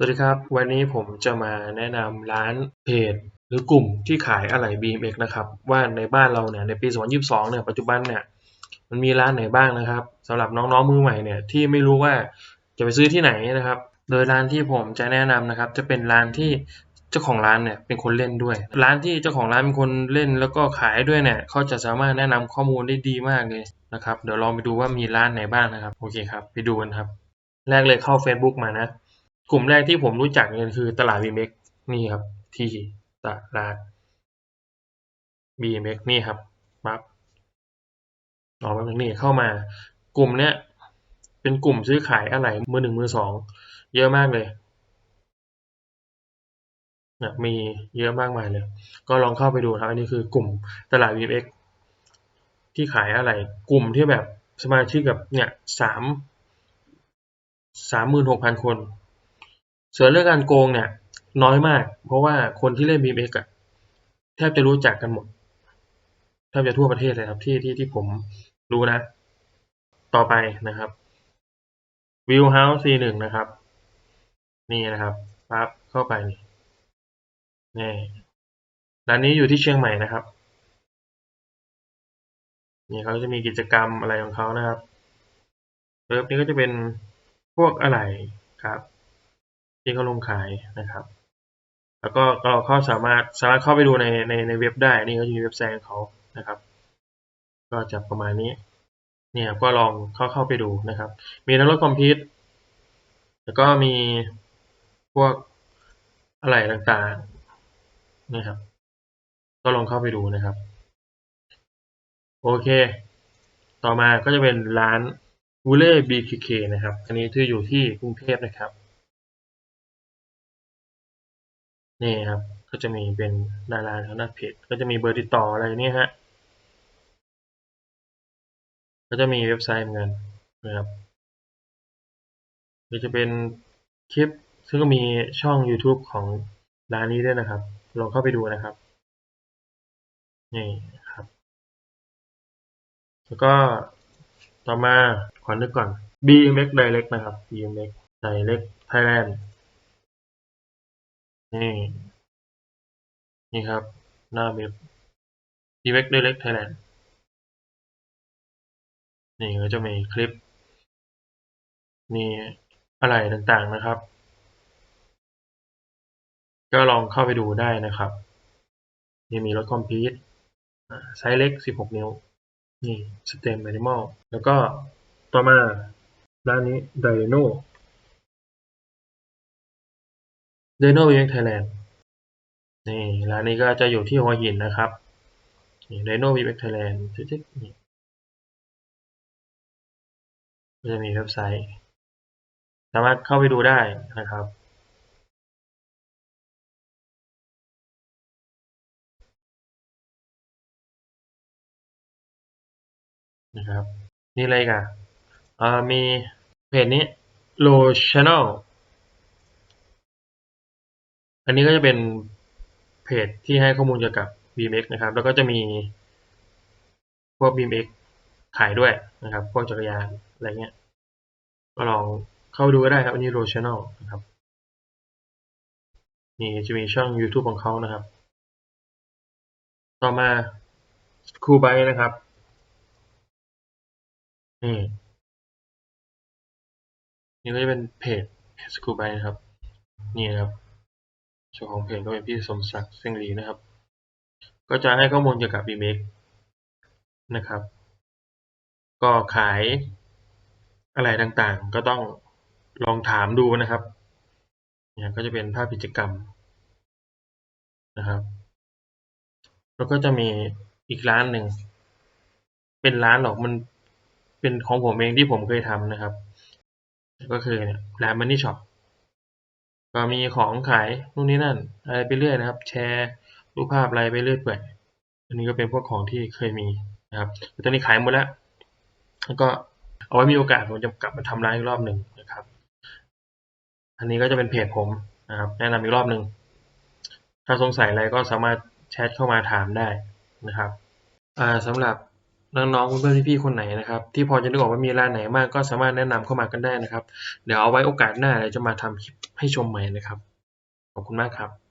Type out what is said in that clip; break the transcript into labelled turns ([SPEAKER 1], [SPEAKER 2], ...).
[SPEAKER 1] สวัสดีครับ วันนี้ผมจะมาแนะนำร้านเพจหรือกลุ่มที่ขายอะไหล่ BMX นะครับ ว่าในบ้านเราเนี่ยในปี 2022 เนี่ยปัจจุบันเนี่ยมันมีร้านไหนบ้างนะครับสำหรับน้องๆมือใหม่เนี่ยที่ไม่รู้ว่าจะไปซื้อที่ไหนนะครับ โดยร้านที่ผมจะแนะนำนะครับ จะเป็นร้านที่เจ้าของร้านเนี่ยเป็นคนเล่นด้วย ร้านที่เจ้าของร้านเป็นคนเล่นแล้วก็ขายด้วยเนี่ยเขาจะสามารถแนะนำข้อมูลได้ดีมากเลยนะครับ เดี๋ยวลองไปดูว่ามีร้านไหนบ้างนะครับโอเคครับ ไปดูกันครับ แรกเลยเข้า Facebook มานะ กลุ่มแรกที่ผมรู้จักเนี่ยคือตลาด BMX นี่ครับ ที่ตลาด BMX นี่ครับปั๊บออกมาตรงนี้เข้ามากลุ่มเนี้ยเป็นกลุ่มซื้อขายอะไหล่มือหนึ่งมือสองเยอะมากเลยนะมีเยอะมากมายเลย ก็ลองเข้าไปดูครับอันนี้คือกลุ่มตลาด BMX ที่ขายอะไหล่กลุ่มที่แบบสมาชิกกับเนี่ยสามสามหมื่นหกพันคน ส่วนเรื่องการโกงเนี่ยน้อยมาก เพราะว่าคนที่เล่น BMX อะแทบจะรู้จักกันหมดแทบจะทั่วประเทศเลยครับที่ที่ที่ผมรู้นะ ต่อไปนะครับวิวเฮาส์ C1 นะครับ นี่นะครับปั๊บเข้าไปนี่นี่ร้านนี้อยู่ที่เชียงใหม่นะครับ นี่เขาจะมีกิจกรรมอะไรของเขานะครับเริ่มนี้ก็จะเป็นพวกอะไรครับ ที่เขาลงขายนะครับ แล้วก็เราเข้าสามารถสามารถเข้าไปดูในในในเว็บได้ นี่ก็จะมีเว็บไซต์ของเขานะครับ ก็จะประมาณนี้เนี่ยก็ลองเข้าเข้าไปดูนะครับ มีทั้งรถคอมพิวต์แล้วก็มีพวกอะไรต่างๆนี่ครับ ก็ลองเข้าไปดูนะครับ โอเค ต่อมาก็จะเป็นร้านวูเล่ BKK นะครับ อันนี้ที่อยู่ที่กรุงเทพนะครับ นี่ครับ ก็จะมีเป็นดาราทางหน้าเพจก็จะมีเบอร์ติดต่ออะไรนี่ฮะ ก็จะมีเว็บไซต์เหมือนกันนะครับก็จะเป็นคลิปซึ่งก็มีช่อง YouTube ของร้านนี้ด้วยนะครับ ลองเข้าไปดูนะครับ นี่ครับ แล้วก็ต่อมาขอนึกก่อน BMX Direct นะครับ BMX Direct Thailand นี่ นี่ครับ หน้าเว็บ BMX Direct Thailand นี่ก็จะมีคลิป มีอะไรต่างๆนะครับ ก็ลองเข้าไปดูได้นะครับ นี่มีรถคอมพิวต์ไซส์เล็ก 16 นิ้ว นี่สเต็มแอนิมอลแล้วก็ต่อมาร้านนี้ไดโน ไดโนเวียงไทยแลนด์นี่ร้านนี้ก็จะอยู่ที่หัวหินนะครับนี่ไดโนวีเว็กไทยแลนด์จิ๊กนี่จะมีเว็บไซต์ สามารถเข้าไปดูได้นะครับนะครับนี่อะไรกันมีเพจนี้ Low Channel อันนี้ก็จะเป็นเพจที่ให้ข้อมูลเกี่ยวกับ BMX นะครับ แล้วก็จะมีพวก BMX ขายด้วยนะครับ พวกจักรยานอะไรเงี้ย ก็ลองเข้าดูก็ได้ครับ อันนี้ Low Channel นะครับ นี่จะมีช่อง YouTube ของเขานะครับ ต่อมา Cool Byte นะครับ นี่นี่ก็จะเป็นเพจสกูบายนะครับ นี่นะครับ เจ้าของเพจก็เป็นพี่สมศักดิ์เซงหลีนะครับ ก็จะให้ข้อมูลเกี่ยวกับ BMX นะครับ ก็ขายอะไรต่างๆ ก็ต้องลองถามดูนะครับเนี่ยก็จะเป็นภาพกิจกรรมนะครับ แล้วก็จะมีอีกร้านหนึ่ง เป็นร้านหรอกมันเป็นของผมเองที่ผมเคยทำนะครับ ก็คือเนี่ยร้านมันนี่ช็อป ก็มีของขายนู่นนี่นั่น อะไรไปเรื่อยนะครับ แชร์รูปภาพอะไรไปเรื่อยเปื่อยอันนี้ก็เป็นพวกของที่เคยมีนะครับแต่ตอนนี้ขายหมดแล้ว แล้วก็เอาไว้มีโอกาสผมจะกลับมาทำร้านอีกรอบหนึ่งนะครับ อันนี้ก็จะเป็นเพจผมนะครับแนะนำอีกรอบหนึ่งถ้าสงสัยอะไรก็สามารถแชทเข้ามาถามได้นะครับอ่าสำหรับ น้องๆเพื่อนๆพี่ๆคนไหนนะครับที่พอจะนึกออกว่ามีร้านไหนมากก็สามารถแนะนำเข้ามากันได้นะครับ เดี๋ยวเอาไว้โอกาสหน้าเราจะมาทำคลิปให้ชมใหม่นะครับ ขอบคุณมากครับ